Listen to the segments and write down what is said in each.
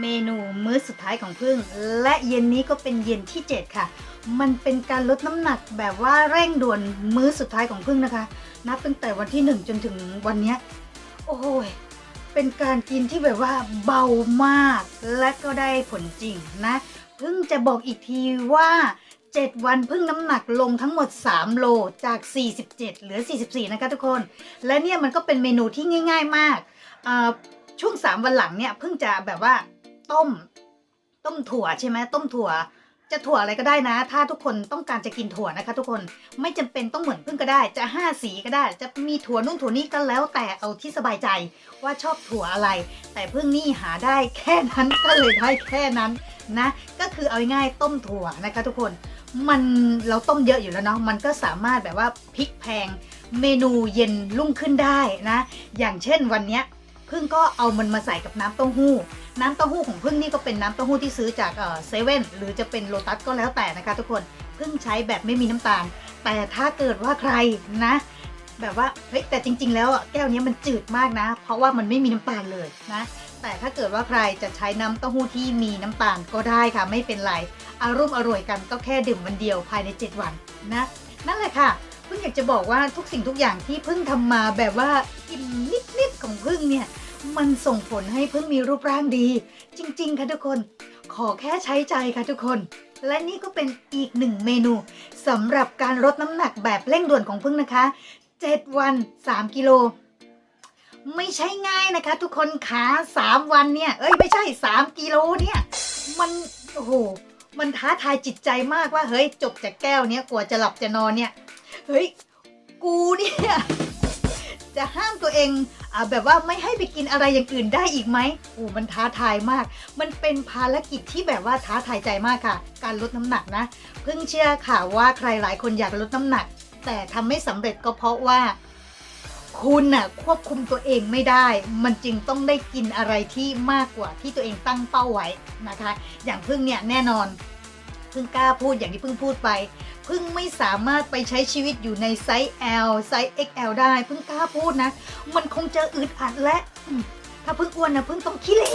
เมนูมื้อสุดท้ายของพึ่ง และเย็นนี้ก็เป็นเย็นที่ 7 ค่ะ มันเป็นการลดน้ำหนักแบบว่าเร่งด่วนมื้อสุดท้ายของพึ่งนะคะ นับตั้งแต่วันที่ 1 จนถึงวันนี้ โอ้ยเป็นการกินที่แบบว่าเบามาก และก็ได้ผลจริงนะพิ่งจะบอกอีกทีว่า 7 วันพิ่งน้ำหนักลงทั้งหมด 3 โลจาก 47 เหลือ 44 นะคะทุกคน และเนี่ยมันก็เป็นเมนูที่ง่าย ๆ มากอ่า ช่วง3วันหลังเนี่ยเพิ่งจะแบบว่าต้ม ต้มถั่วใช่ไหมต้มถั่ว จะถั่วอะไรก็ได้นะ ถ้าทุกคนต้องการจะกินถั่วนะคะ ทุกคนไม่จำเป็นต้องเหมือนพึ่งก็ได้ จะห้าสีก็ได้ จะมีถั่วนุ่นถั่วนี่ก็แล้วแต่เอาที่สบายใจว่าชอบถั่วอะไร แต่พึ่งนี่หาได้แค่นั้นก็เลยได้แค่นั้นนะก็คือเอาง่ายต้มถั่วนะคะ ทุกคนมันเราต้มเยอะอยู่แล้วเนาะมันก็สามารถแบบว่าพลิกแพงเมนูเย็นรุ่งขึ้นได้นะ อย่างเช่นวันเนี้ย พึ่งก็เอามันมาใส่กับน้ำเต้าหู้ น้ำเต้าหู้ของพึ่งนี่ก็เป็นน้ำเต้าหู้ที่ซื้อจากเซเว่นหรือจะเป็นโลตัสก็แล้วแต่นะคะทุกคนพึ่งใช้แบบไม่มีน้ำตาล แต่ถ้าเกิดว่าใครนะ แบบว่าเฮ้ยแต่จริง ๆ แล้วอะแก้วนี้มันจืดมากนะ เพราะว่ามันไม่มีน้ำตาลเลยนะแต่ถ้าเกิดว่าใครจะใช้น้ำเต้าหู้ที่มีน้ำตาลก็ได้ค่ะ ไม่เป็นไรอารมณ์อร่อยกันก็แค่ดื่มวันเดียวภายใน 7 วันนะนั่นแหละค่ะเพิ่งอยากจะบอกว่าทุกสิ่งทุกอย่างที่เพิ่งทำมาแบบว่ากินนิดๆของเพิ่งเนี่ย มันส่งผลให้เพิ่งมีรูปร่างดี จริง ๆ ค่ะทุกคน ขอแค่ใช้ใจค่ะทุกคน และนี่ก็เป็นอีกหนึ่งเมนูสำหรับการลดน้ำหนักแบบเร่งด่วนของเพิ่งนะคะ 7 วัน 3 กิโล ไม่ใช่ง่ายนะคะ ทุกคนขา3วันเนี่ย เอ้ยไม่ใช่ 3 กิโลเนี่ย มันโอ้โหมันท้าทายจิตใจมากว่าเฮ้ยจบจากแก้วเนี้ยกว่าจะหลับจะนอนเนี่ย เฮ้ย กูเนี่ย จะห้ามตัวเองอแบบว่าไม่ให้ไปกินอะไรอย่างอื่นได้อีกไหมโอ้มันท้าทายมาก มันเป็นภารกิจที่แบบว่าท้าทายใจมากค่ะ การลดน้ำหนักนะ เพิ่งเชื่อค่ะว่าใครหลายคนอยากลดน้ำหนัก แต่ทำไม่สำเร็จก็เพราะว่า คุณน่ะควบคุมตัวเองไม่ได้ มันจึงต้องได้กินอะไรที่มากกว่าที่ตัวเองตั้งเป้าไว้นะคะ อย่างพึ่งเนี่ยแน่นอน พึ่งกล้าพูดอย่างที่พึ่งพูดไปพึ่งไม่สามารถไปใช้ชีวิตอยู่ในไซส์ L ไซส์ XL ได้พึ่งกล้าพูดนะ มันคงจะอึดอัดและถ้าพึ่งอ้วนนะพึ่งต้องขี้เหร่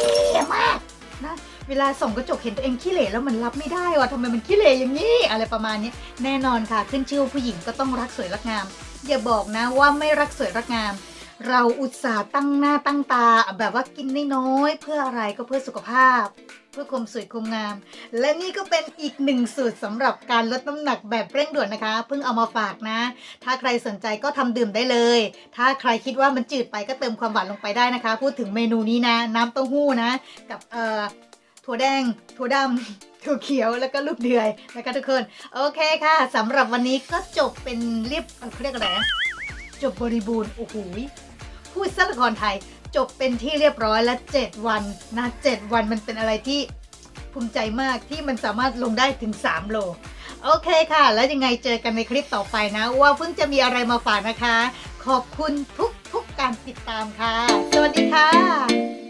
มากนะเวลาส่องกระจกเห็นตัวเองขี้เหร่แล้วมันรับไม่ได้ว่ะทำไมมันขี้เหร่อย่างนี้อะไรประมาณนี้แน่นอนค่ะขึ้นชื่อผู้หญิงก็ต้องรักสวยรักงาม อย่าบอกนะว่าไม่รักสวยรักงาม เราอุตส่าห์ตั้งหน้าตั้งตาแบบว่ากินน้อยๆเพื่ออะไรก็เพื่อสุขภาพ พื่อความสวยความงาม และนี่ก็เป็นอีกหนึ่งสูตรสำหรับการลดน้ำหนักแบบเร่งด่วนนะคะ เพิ่งเอามาฝากนะ ถ้าใครสนใจก็ทำดื่มได้เลย ถ้าใครคิดว่ามันจืดไปก็เติมความหวานลงไปได้นะคะ พูดถึงเมนูนี้นะ น้ำเต้าหู้นะ กับเอ่อถั่วแดง ถั่วดำถั่วเขียวแล้วก็ลูกเดือยนะคะทุกคน โอเคค่ะสำหรับวันนี้ก็จบเป็นเรียบเขาเรียกอะไรจบบริบูรณ์โอ้โหพูดซะละครไทย จบเป็นที่เรียบร้อยและ 7 วันนะ7วันมันเป็นอะไรที่ภูมิใจมากที่มันสามารถลงได้ถึง 3 โล โอเคค่ะ แล้วยังไงเจอกันในคลิปต่อไปนะ ว่าเพิ่งจะมีอะไรมาฝากนะคะ ขอบคุณทุกทุกๆการติดตามค่ะ สวัสดีค่ะ